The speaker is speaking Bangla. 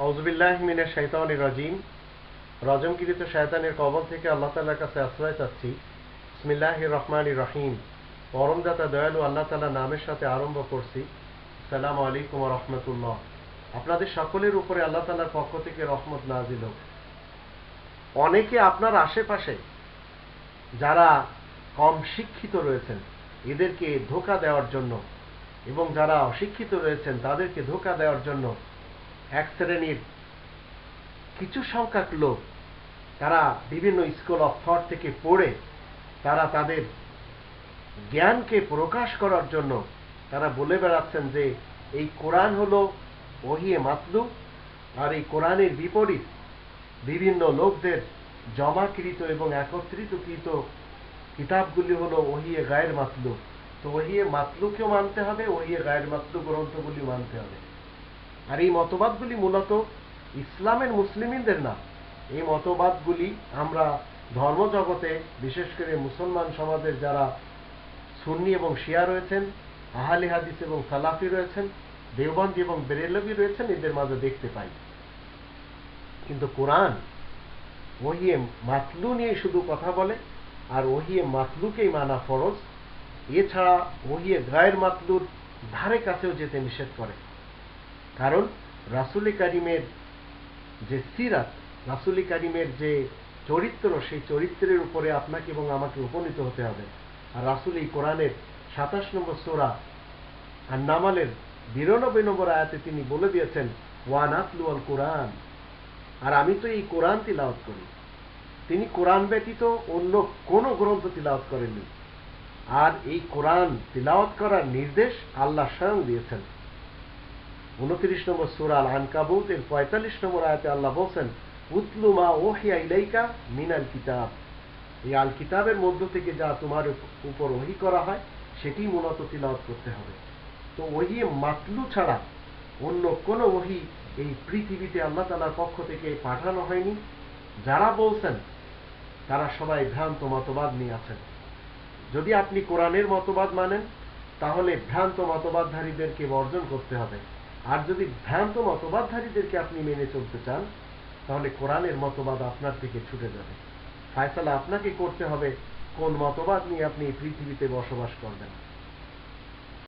আউজবিল্লাহ মিনের শৈতানি রাজিম। রজমগিরিত শয়তানের কবল থেকে আল্লাহ তালার কাছে আশ্রয় চাচ্ছি। ইসমিল্লাহ রহমান রহিম। পরমদাতা দয়ালু আল্লাহ তালা নামের সাথে আরম্ভ করছি। সালাম আলাইকুম রহমতুল্লাহ। আপনাদের সকলের উপরে আল্লাহ তালার পক্ষ থেকে রহমত নাজিল হোক। অনেকে আপনার আশেপাশে যারা কম শিক্ষিত রয়েছেন, এদেরকে ধোকা দেওয়ার জন্য এবং যারা অশিক্ষিত রয়েছেন, তাদেরকে ধোকা দেওয়ার জন্য এক শ্রেণির কিছু সংখ্যক লোক তারা বিভিন্ন স্কুল অফ থট থেকে পড়ে তারা তাদের জ্ঞানকে প্রকাশ করার জন্য তারা বলে বেড়াচ্ছেন যে এই কোরআন হলো ওহিয়ে মাতলু আর এই কোরআনের বিপরীত বিভিন্ন লোকদের জমাকৃত এবং একত্রিতকৃত কিতাবগুলি হলো ওহিয়ে গায়ের মাতলু তো ওহিয়ে মাতলুকেও মানতে হবে, ওহিয়ে গায়ের মাতলু গ্রন্থগুলি মানতে হবে। আর এই মতবাদগুলি মূলত ইসলামের মুসলিমদের না। এই মতবাদগুলি আমরা ধর্মজগতে, বিশেষ করে মুসলমান সমাজের যারা সুন্নি এবং শিয়া রয়েছেন, আহালি হাদিস এবং সালাফি রয়েছেন, দেওবন্দি এবং বেরেলবি রয়েছেন, এদের মাঝে দেখতে পাই। কিন্তু কোরআন ওহিয়ে মাতলু নিয়ে শুধু কথা বলে, আর ওহিয়ে মাতলুকেই মানা ফরজ। এছাড়া ওহিয়ে গায়ের মাতলুর ধারে কাছেও যেতে নিষেধ করে। কারণ রাসুলি কারিমের যে সিরাত, রাসুলি কারিমের যে চরিত্র, সেই চরিত্রের উপরে আপনাকে এবং আমাকে উপনীত হতে হবে। আর রাসুল এই কোরআনের সাতাশ নম্বর সোরা আর নামালের বিরানব্বই নম্বর আয়াতে তিনি বলে দিয়েছেন ওয়ান আতলু আল কোরআন। আর আমি তো এই কোরআন তিলাওয়াত করি। তিনি কোরআন ব্যতীত অন্য কোন গ্রন্থ তিলাওয়াত করেননি। আর এই কোরআন তিলাওয়াত করার নির্দেশ আল্লাহ স্বয়ং দিয়েছেন। উনত্রিশ নম্বর সুরাল আনকাবুত এর পঁয়তাল্লিশ নম্বর আয়াতে আল্লাহ বলছেন উতলুমা ওহিয়া ইলাইকা মিনাল কিতাব। এই আল কিতাবের মধ্য থেকে যা তোমার উপর ওহি করা হয়, সেটি মূলত তিলাওয়াত করতে হবে। তো ওহি মাতলু ছাড়া অন্য কোনো ওহি এই পৃথিবীতে আল্লাহ তালার পক্ষ থেকে পাঠানো হয়নি। যারা বলছেন, তারা সবাই ভ্রান্ত মতবাদ নিয়ে আছেন। যদি আপনি কোরআনের মতবাদ মানেন, তাহলে ভ্রান্ত মতবাদধারীদেরকে বর্জন করতে হবে। আর যদি ভ্রান্ত মতবাদধারীদেরকে আপনি মেনে চলতে চান, তাহলে কোরআনের মতবাদ আপনার থেকে ছুটে যাবে। ফায়সালা আপনাকে করতে হবে কোন মতবাদ নিয়ে আপনি পৃথিবীতে বসবাস করবেন।